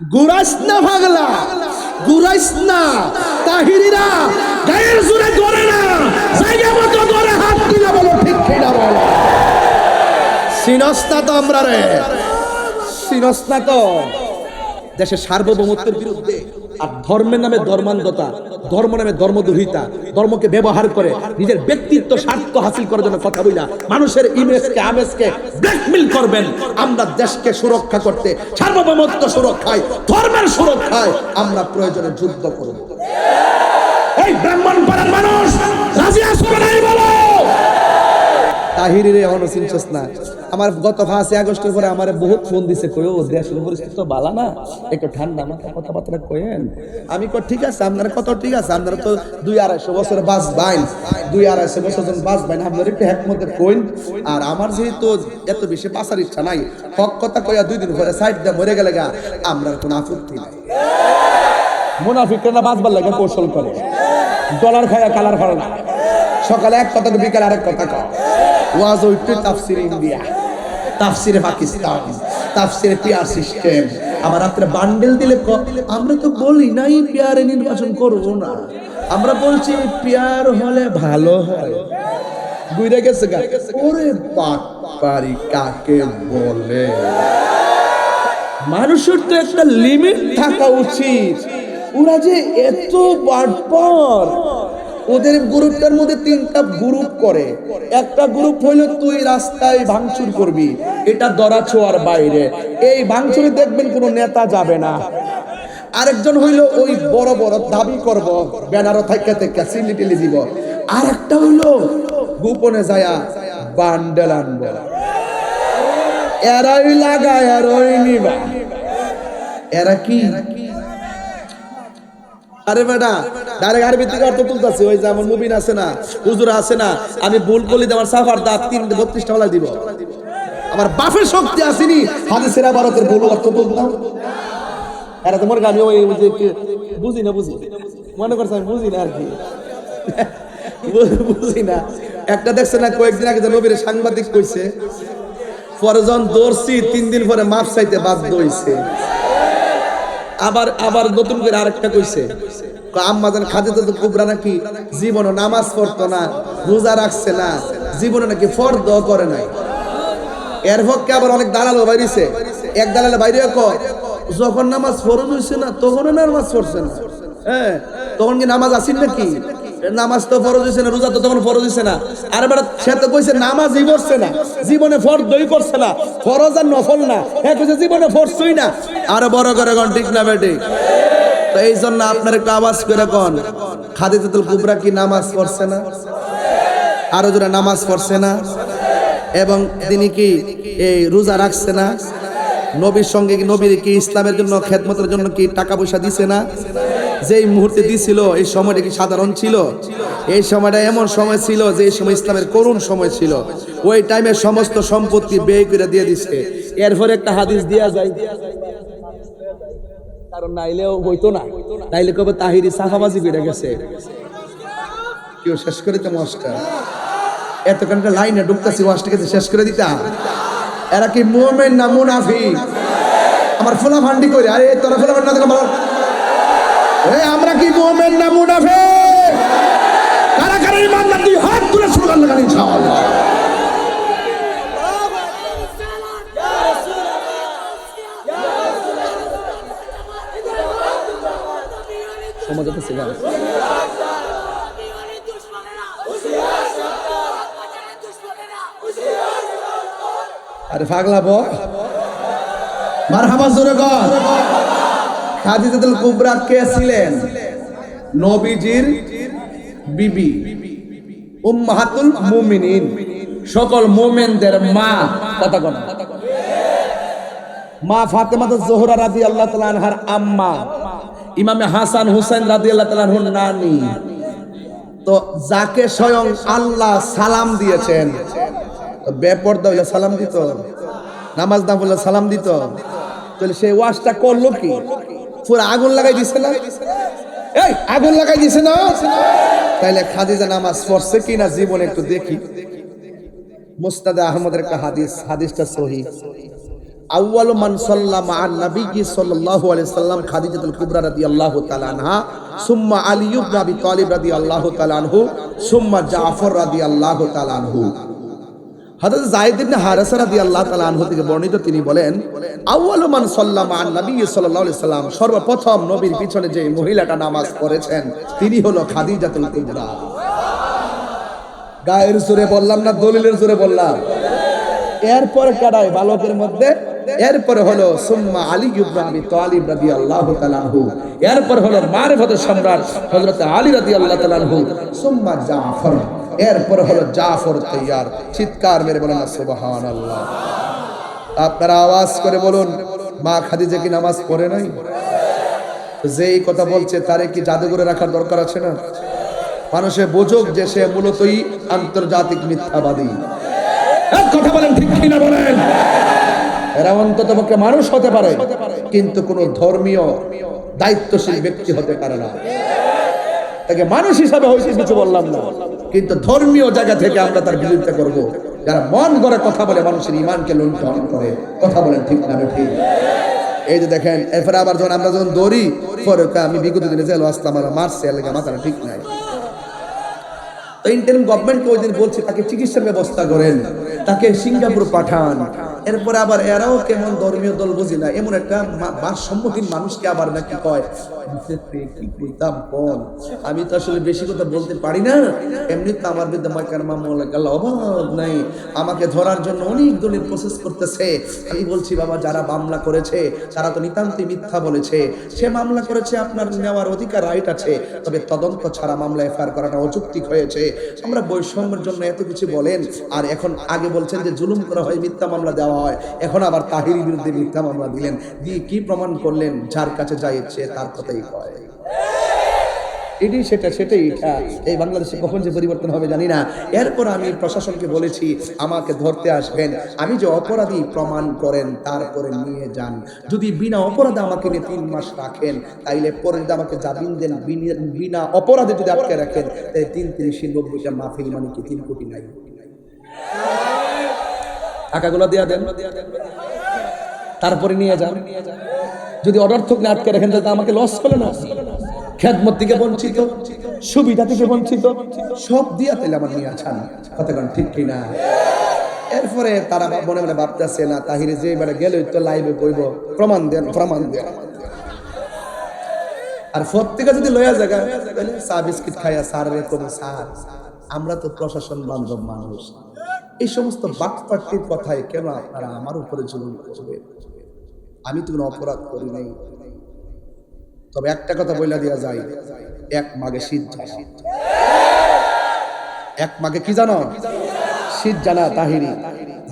গুরাইস না ভাগলা গুরাস না, তাহিরিরা গায়ের জোরে করে না, জায়গা মতো করে হাত দিলা বলো ঠিক খেলা বলো। সিনস্তা তো আমরা রে, সিনস্তা তো দেশের সার্বভৌমত্বের বিরুদ্ধে। আর ধর্মের নামে ধর্মান্ধতা, ধর্ম নামে ধর্মদুহিতা ধর্মকে ব্যবহার করে নিজের ব্যক্তিত্ব, স্বার্থ হাসিল করার জন্য কথা বলি না মানুষের ইমেজকে, আমেজকে ব্ল্যাকমেল করবেন। আমরা দেশকে সুরক্ষা করতে, সার্বভৌমত্ব সুরক্ষায়, ধর্মের সুরক্ষায় আমরা প্রয়োজনে যুদ্ধ করব। এই ব্রাহ্মণ পাড়ার মানুষ, রাজি আসবে নাই বলো? তাহিরিরে এখনও চিনছস না। আমার গত পাঁচই আগস্টের পরে আমার বহুত ফোন দিছে, কই, ও দেশের পরিস্থিতি তো বালা না? একটু ঠান্ডা মাথা কথাবার্তা কয়েন? আমি কই ঠিক আছে, আপনারা কত ঠিক আছে, আপনারা তো দুই আড়াইশো বছর বাস বাইন দুই আড়াইশো বছর জন বাস বাইন আপনারা একটু মধ্যে কইন। আর আমার যেহেতু এত বেশি বাঁচার ইচ্ছা নাই, হক কথা কইয়া দুই দিন পরে সাইড দিয়ে মরে গেলে গা, আমরা কোনো আপত্তি নাই। মুনাফিকরা বাঁচবার লাগে, কৌশল করে। ডলার খায়া কালার না। সকালে এক কথা, বিকাল আরেক কথা কয় ওয়াজ উইটু তাফসির ইন্ডিয়া। তাফসিরে পাকিস্তান, তাফসিরে পিয়ার সিস্টেম। আবার রাত্রে বান্ডেল দিলে আমরা তো বলি নাই, পিয়ারে নির্বাচন করব না। আমরা বলছি, পিয়ার হলে ভালো হয়। বুঝে গেছে ওরে বাটপারি কাকে বলে? মানুষের তো একটা লিমিট থাকা উচিত। ওরা যে এত বাটপার। ওদের গ্রুপটার মধ্যে তিনটা গ্রুপ করে। একটা গ্রুপ হইল, তুই রাস্তায় ভাঙচুর করবি, এটা দরা ছোঁয়ার বাইরে। এই ভাঙচুরে দেখবেন কোনো নেতা যাবে না। আরেকজন হইল, ওই বড় বড় দাবি করব, ব্যানারও থাইকা থেকে সিলি দিব। আর একটা হইল, গোপনে যায়া বান্ডেল আনব। এরাই লাগায় আর ওই নিবা। এরা কি? আরে বেটা, ডাইরেক্ট আরবি থেকে অর্থ তুলতেছে, ওই যে আমার মুবিন আছে না, হুজুর আছে না, আমি ভুল করলি আমার সাফার দাঁত তিন বত্রিশটা বেলা দিব। আমার বাপের শক্তি আসেনি, হাদিসের ভারতের ভুল অর্থ তুলতাম। তোমার আমি ওই যে বুঝি না, বুঝি। মনে করছে আমি বুঝি না আর কি। বুঝি না। একটা দেখছে না, কয়েকদিন আগে নবীর সাংবাদিক কইছে, পরে যখন দৌড়ছি, তিন দিন পরে মাপ চাইতে বাধ্য হইছে। আবার আবার নতুন করে আরেকটা কইছে। আম্মাজান আম্মা জান খাদিজা তো কুবরা নাকি জীবনে নামাজ পড়তো না, রোজা রাখছে না, জীবনে নাকি ফর্দ করে নাই। এর পক্ষে আবার অনেক দালাল বাইরেছে। এক দালালে বাইরে কয় যখন নামাজ ফরজ হইছে না তখন নামাজ পড়ছে না। হ্যাঁ তখন কি নামাজ আসিন নাকি? নামাজ তো ফরজ হইছে না, রোজা তো তখন ফরজ হইছে না। আর এবার সে তো কইছে নামাজই পড়ছে না, জীবনে ফরদই করছে না, ফরজ আর নফল না। হ্যাঁ কইছে জীবনে ফরছই না। আরও বড় করে কোন, ঠিক না বেটি? তো এই জন্য আপনার একটু আওয়াজ করে কোন, খাদিজাতুল কুবরা কি নামাজ পড়ছে না? আরও যারা নামাজ পড়ছে না? এবং তিনি কি এই রোজা রাখছে না? নবীর সঙ্গে কি নবীর কি ইসলামের জন্য, খেদমতের জন্য কি টাকা পয়সা দিছে না? যেই মুহূর্তে দিছিল, এই সময়টা কি সাধারণ ছিল? এই সময়টা এমন সময় ছিল যে সময় ইসলামের করুণ সময় ছিল। ওই টাইমে সমস্ত সম্পত্তি ব্যয় করে দিয়ে দিছে। এরপরে একটা হাদিস দেয়া যায়। কারণ নাইলেও হইতো না। তাইলে কবে তাহিরি সাফাবাজি করে গেছে। কেউ শেষ করে তো মাস্টার এতখানটা লাইনে ঢুকতেছি তো শেষ করে দিতাম। এরা কি মুভমেন্ট না মুনাফি আমার ফোলা ফান্ডি করে আরে তোরা ফোলা ফান্ডি আমরা কি মুভমেন্ট না মুনাফি কারা কারা ইমানদার দুই হাত তুলে স্লোগান লাগান ইনশাআল্লাহ। আরে পাগলা বো মারহাবা জোরে কর। কুবরা কে ছিলেন? নবীজির বিবি, উম্মাহাতুল মুমিনিন। সকল মুমিনদের মা কথা মা ফাতেমা তো জোহরা রাদি আল্লাহ আম্মা। ইমামে হাসান হুসেন রাদি আল্লাহ তাআলা আনহুর নানি। তো যাকে স্বয়ং আল্লাহ সালাম দিয়েছেন বেপর্দা হইলে সালাম দিত? নামাজ বললে সালাম দিত? তাহলে সেই ওয়াশটা করল কি? পুরো আগুন লাগাই দিছে না? এই, আগুন লাগাই দিছে না? তাইলে খাদিজা নামাজ পড়ছে কিনা জীবনে একটু দেখি। মুস্তাদে আহমদের একটা হাদিস, হাদিসটা সহি। আউয়াল মান সাল্লামা আন নবী সাল্লাল্লাহু আলাইহি সাল্লাম খাদিজাতুল কুবরা রাদিয়াল্লাহু তাআলা আনহা, সুম্মা আলী ইবনে আবি তালিব রাদিয়াল্লাহু তাআলা আনহু, সুম্মা জাফর রাদিয়াল্লাহু তাআলা আনহু। হযরত যায়েদ ইবনে হারেসা রাদিয়াল্লাহু তাআলা আনহু থেকে বর্ণিত তিনি বলেন, আউয়াল মান সাল্লামা আন নবী সাল্লাল্লাহু আলাইহি সাল্লাম, সর্বপ্রথম নবীর পিছনে যে মহিলাটা নামাজ পড়েছেন, তিনি হলো খাদিজাতুল কুবরা। গায়ের জোরে বললাম না, দলিলের জোরে বললাম। এরপরে কাটায় বালকের মধ্যে, এরপরে হলো সুম্মা আলী ইবনে আবি তালিব রাদিয়াল্লাহু তাআলা আনহু। এরপর হলো মারিফাতের সম্রাট হযরত আলী রাদিয়াল্লাহু তাআলা আনহু, সুম্মা জাফর। এরপর হলো জাফর তৈয়ার। চিৎকার মেরে বলেন না সুবহানাল্লাহ। আপনারা আওয়াজ করে বলুন, মা খাদিজা কি নামাজ পড়ে নাই? যেই কথা বলছে তারে কি জাদুঘরে রাখার দরকার আছে না? মানুষে বোঝুক যে সে মূলতই আন্তর্জাতিক মিথ্যাবাদী। এক কথা বলেন, ঠিক কিনা বলেন? এরা অন্তত পক্ষে মানুষ হতে পারে, কিন্তু কোন ধর্মীয় দায়িত্বশীল ব্যক্তি হতে পারে না। তাকে মানুষ হিসাবে হয়েছে কিছু বললাম না। কিন্তু ধর্মীয় জায়গা থেকে আমরা তার বিরোধিতা করব। যারা মন করে কথা বলে, মানুষের ইমানকে লুণ্ঠন করে। কথা বলেন ঠিক না ঠিক এই যে দেখেন, এরপরে আবার যখন আমরা যখন দৌড়ি, পরে আমি বিগত দিনে জেল আসলাম আর মারছে এলাকা মাথাটা ঠিক নাই। তো ইন্টারিম গভর্নমেন্টকে ওই দিন বলছে, তাকে চিকিৎসার ব্যবস্থা করেন, তাকে সিঙ্গাপুর পাঠান। এরপরে আবার এরাও কেমন ধর্মীয় দল বুঝি না, এমন একটা ভারসাম্যহীন মানুষকে আবার নাকি কয় আমি তো আসলে বেশি কথা বলতে পারি না। এমনি তো আমার মামলা অভাব নাই। আমাকে ধরার জন্য অনেক দলের প্রসেস করতেছে। আমি বলছি, বাবা, যারা মামলা করেছে, তারা তো নিতান্তই মিথ্যা বলেছে। সে মামলা করেছে আপনার নেওয়ার অধিকার রাইট আছে। তবে তদন্ত ছাড়া মামলা এফআইআর করাটা অযৌক্তিক হয়েছে। আমরা বৈষম্যের জন্য এত কিছু বলেন, আর এখন আগে বলছেন যে জুলুম করা হয়, মিথ্যা মামলা দেওয়া হয়। এখন আবার তাহিরি বিরুদ্ধে মিথ্যা মামলা দিলেন। দিয়ে কি প্রমাণ করলেন? যার কাছে যাই ইচ্ছে, তার কয় এটাই সেটা, সেটাই এই বাংলাদেশে কখন যে পরিবর্তন হবে জানি না। এরপর আমি প্রশাসনকে বলেছি, আমাকে ধরতে আসবেন। আমি যে অপরাধী প্রমাণ করেন, তারপরে নিয়ে যান। যদি বিনা অপরাধে আমাকে নিয়ে তিন মাস রাখেন, তাইলে পরে যদি আমাকে জামিন দেন, বিনা- অপরাধে যদি আটকে রাখেন তাই তিন তিরিশে নব্বইটা মাফিল মানে কি তিন কোটি নাই। টাকাগুলো দেয়া দেন। তারপরে নিয়ে যান। যদি অনর্থক না আটকে রাখেন, তাহলে আমাকে লস করে না। খেদমত থেকে বঞ্চিত, সুবিধা থেকে বঞ্চিত। সব দিয়া তাহলে আমার নিয়ে আছেন। কতক্ষণ ঠিক কিনা? এরপরে তারা মনে মনে ভাবতেছে, না, তাহিরে যে এবারে গেলে তো লাইভে কইব প্রমাণ দেন প্রমাণ দেন। আর প্রত্যেকে যদি লয়া জায়গা চা, বিস্কিট খাইয়া স্যার এরকম সার আমরা তো প্রশাসন বান্ধব মানুষ। এই সমস্ত বাকপাট্টির কথায় কেন আপনারা আমার উপরে জুলুম করবে আমি তো কোনো অপরাধ করি নাই। তবে একটা কথা বইলা দেওয়া যায়, এক মাগে শীত এক মাগে কি জানো? শীত জানা তাহিরি।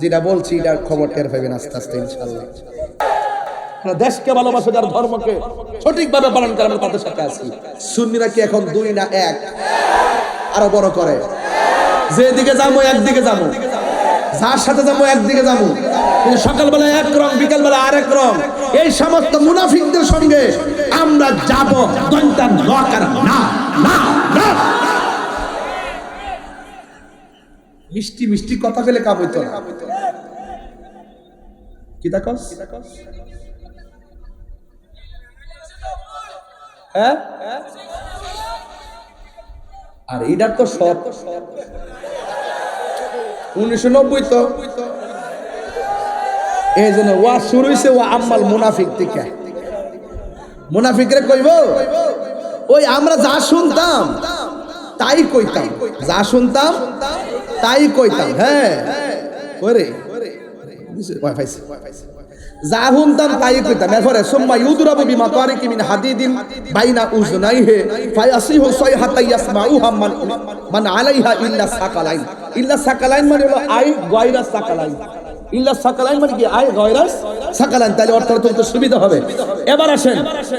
যেটা বলছি, এটার খবর টের পাবেন আস্তে আস্তে ইনশাল্লাহ দেশকে ভালোবাসে যার ধর্মকে সঠিকভাবে পালন করে আমরা তাদের সাথে আছি। সুন্নিরা কি এখন দুই না এক? আরও বড় করে। যেদিকে যাব, একদিকে যাব। যার সাথে যাব, একদিকে যাব। সকালবেলা এক রং, বিকালবেলা আরেক রং। এই সমস্ত মুনাফিকদের সঙ্গে আমরা যাব না না মিষ্টি মিষ্টি কথা বলে কাম হইতো হ্যাঁ? আর এটার তো সব। উনিশশো নব্বই তো। এই জন্য ওয়া শুরু হয়েছে ও আম্মাল মুনাফিক থেকে মুনাফিকরে কইব, ওই আমরা যা শুনতাম, তাই কইতাম। যা শুনতাম, তাই কইতাম। হ্যাঁ ওরে যা শুনতাম, তাই কইতাম। এরপরে, সোম্মা বিমা বাইনা মান মান আলাইহা ইল্লা সাকালাইন। ইল্লা সাকালাইন মানে হলো আই গয়রা সাকালাইন। ইল্লা সাকালাইন মানে কি আই গয়রা সাকালাইন তাহলে অর্থ তো সুবিধা হবে এবার আসেন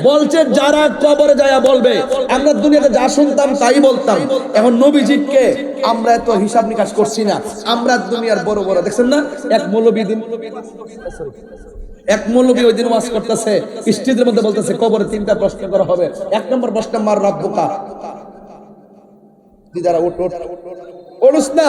বলছে যারা কবরে যায় বলবে আমরা দুনিয়াতে যা শুনতাম তাই বলতাম এখন নবীজিকে আমরা এত হিসাব নিকাশ করছি না আমরা দুনিয়ার বড় বড় দেখছেন না এক মৌলবী দিন এক মৌলবী ওই দিন ওয়াজ করতেছে স্টেজের মধ্যে বলতেছে কবরে তিনটা প্রশ্ন করা হবে এক নম্বর প্রশ্ন মার রব্বুকা দিদারা ওঠ ওঠ ওড়ুস না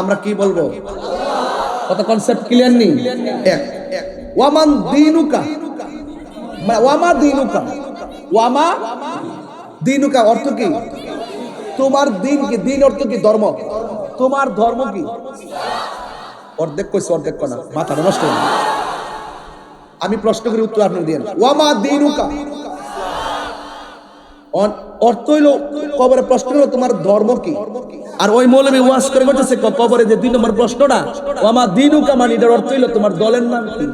আমরা কি বলব? কত কনসেপ্ট ক্লিয়ার নেই? এক। ওয়ামান দিনুকা। মানে ওয়ামা দিনুকা। ওয়ামা দিনুকা অর্থ কি? তোমার দিন কি? দিন অর্থ কি? ধর্ম। তোমার ধর্ম কি? অর্ধেক কইছে, অর্ধেক কনা মাথা নষ্ট। আমি প্রশ্ন করি, উত্তর আপনি দিন ওয়ামা দিনুকা। অর্থ হইল, কবরে প্রশ্ন হলো তোমার ধর্ম কি? আর ওই মৌলবী ওয়াজ করে বলতেছে কবরে যে দুই নম্বর প্রশ্নটা, ওয়ামা দিনুকা মানে? এটার অর্থ হইল, তোমার দলের নাম কি?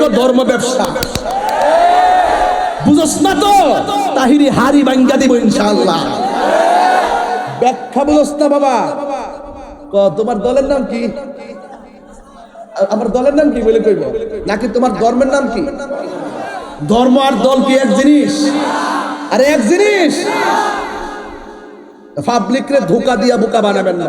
কো ধর্ম ব্যবসা। বুঝছ না তো? তাহিরি হারি বাঙ্গা দিব ইনশাআল্লাহ। ব্যাখ্যা বুঝছ না বাবা। ক, তোমার দলের নাম কি? আমার দলের নাম কি বলে কইব? নাকি তোমার ধর্মের নাম কি? ধর্ম আর দল কি এক জিনিস? আরে এক জিনিস? পাবলিক রে ধোকা দিয়া বোকা বানাবেন না।